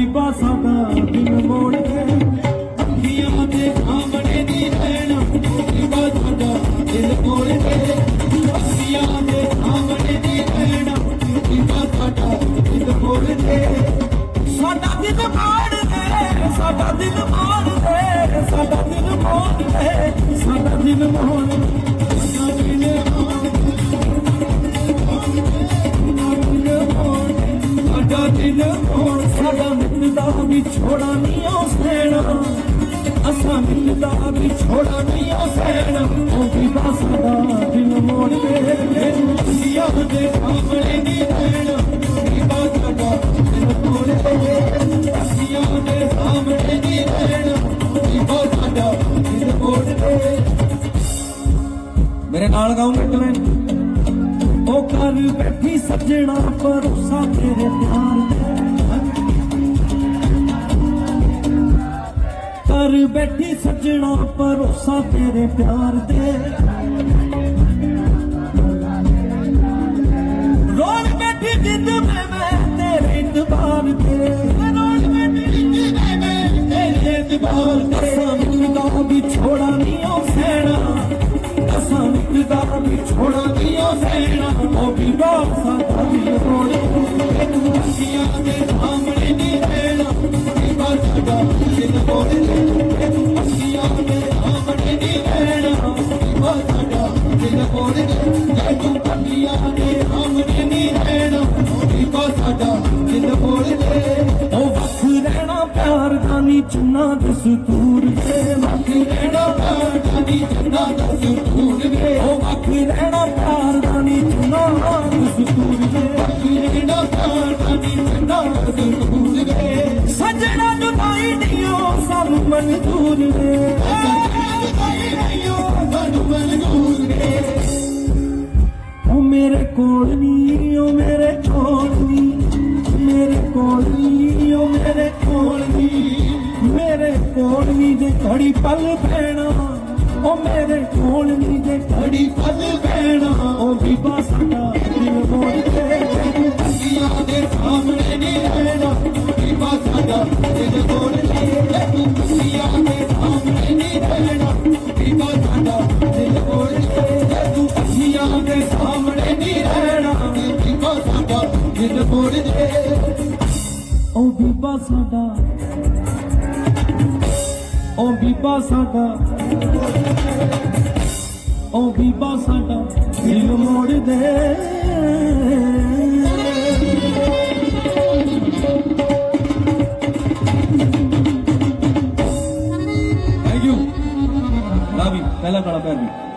ਗਰੀਬਾਂ ਸਾਦਾ ਦਿਨ ਮੋੜ ਕੇ। ਅੱਖੀਆਂ ਤੇ ਆਮਣੇ ਦੀ ਭੈਣਾ ਗਰੀਬਾਂ ਸਾਦਾ ਦਿਲ ਮੋੜ ਕੇ। ਅੱਖੀਆਂ ਤੇ ਆਮਣੇ ਦੀ ਭੈਣਾ ਗਰੀਬਾਂ ਸਾਦਾ ਦਿਲ ਮੋੜ ਕੇ। ਸਾਡਾ ਦਿਲ ਮੋੜ ਕੇ ਸਾਡਾ ਦਿਲ ਮੋੜ ਕੇ ਸਾਡਾ ਦਿਲ ਮੋੜ ਕੇ ਸਾਡਾ ਦਿਲ ਮੋੜ ਕੇ ਮਿਲਦਾ ਨਹੀਂ ਉਹ ਸੈਣਾ ਅਸਾਂ ਮਿਲਦਾ ਵੀ ਨਹੀਂ ਉਹ ਸੈਣਾ ਉਹ ਵੀ ਬਸ ਸਾਡਾ ਦਿਲ ਮੋੜ ਦੇ ਦੁਨੀਆ ਦੇ ਸਾਹਮਣੇ ਨਹੀਂ ਰਹਿਣਾ। ਵੀ ਬਸ ਸਾਡਾ ਦਿਲ ਮੋੜ ਦੇ ਦੁਨੀਆ ਦੇ ਸਾਹਮਣੇ ਨਹੀਂ ਰਹਿਣਾ। ਵੀ ਬਸ ਸਾਡਾ ਦਿਲ ਮੋੜ ਦੇ ਮੇਰੇ ਨਾਲ ਗਾਉਂਗੇ ਕਲੈਨ ਉਹ ਕਰ ਬੈਠੀ ਸੱਜਣਾ, ਭਰੋਸਾ ਤੇਰੇ ਪਿਆਰ ਤੇ। ਕਰ ਬੈਠੀ ਸੱਜਣਾ ਭਰੋਸਾ ਤੇਰੇ ਪਿਆਰ ਤੇ। ਰੋਣ ਬੈਠੀ ਜਿੱਦ ਮੈਂ ਮੈਂ ਤੇਰੇ ਇਤਬਾਰ ਤੇ। ਰੋਣ ਬੈਠੀ ਜਿੱਦ ਮੈਂ ਮੈਂ ਤੇਰੇ ਇਤਬਾਰ ਤੇ। ਮਿਲਦਾ ਵੀ ਛੋੜਾ ਨਹੀਂ ਉਹ ਸੈਣਾ ਅਸਾਂ ਦਾ ਵੀ ਛੋੜਾ ਨਹੀਂ ਉਹ ਸੈਣਾ ਉਹ ਵੀ ਬਾਸਾ ਤਵੀ ਰੋੜੇ ਇੱਕ ਅੱਖੀਆਂ ਦੇ ਦਾ ਨੀ ਚੁੰਨਾ ਦਸਤੂਰ ਤੇ ਵੱਖ ਰਹਿਣਾ ਪਿਆਰ ਦਾ ਚੁੰਨਾ ਦਸਤੂਰ ਵੇ ਉਹ ਵੱਖ ਰਹਿਣਾ ਪਿਆਰ ਦਾ ਚੁੰਨਾ ਦਸਤੂਰ ਵੇ ਵੱਖ ਰਹਿਣਾ ਪਿਆਰ ਦਾ ਚੁੰਨਾ ਦਸਤੂਰ ਵੇ ਸੱਜਣਾ ਜੁਦਾਈ ਨਹੀਂ ਸਭ ਮਨਜ਼ੂਰ ਵੇ ਜੁਦਾਈ ਨਹੀਂ ਸਭ ਮਨਜ਼ੂਰ ਵੇ ਉਹ ਮੇਰੇ ਕੋਲ ਨਹੀਂ ਕੋਲ ਘੜੀ ਪਲ ਪੈਣਾ ਉਹ ਮੇਰੇ ਕੋਲ ਨਹੀਂ ਜੇ ਘੜੀ ਪਲ ਪੈਣਾ ਉਹ ਵੀ ਬਸਦਾ ਦਿਲ ਮੋੜ ਕੇ ਅੱਖੀਆਂ ਦੇ ਸਾਹਮਣੇ ਨਹੀਂ ਰਹਿਣਾ। ਵੀ ਬਸਦਾ ਦਿਲ ਮੋੜ ਕੇ ਅੱਖੀਆਂ ਦੇ ਸਾਹਮਣੇ ਨਹੀਂ ਰਹਿਣਾ। ਵੀ ਬਸਦਾ ਦਿਲ ਮੋੜ ਕੇ ਤੂੰ ਅੱਖੀਆਂ ਦੇ ਸਾਹਮਣੇ ਨਹੀਂ ਰਹਿਣਾ। ਵੀ ਬਸਦਾ ਦਿਲ ਮੋੜ ਕੇ ਉਹ ਬੀਬਾ ਸਾਡਾ ਉਹ ਬੀਬਾ ਸਾਡਾ। ਉਹ ਬੀਬਾ ਸਾਡਾ ਦਿਲ ਮੋੜ ਦੇ ਪਹਿਲਾ ਕਾਲਾ ਪਿਆਰ ਵੀ।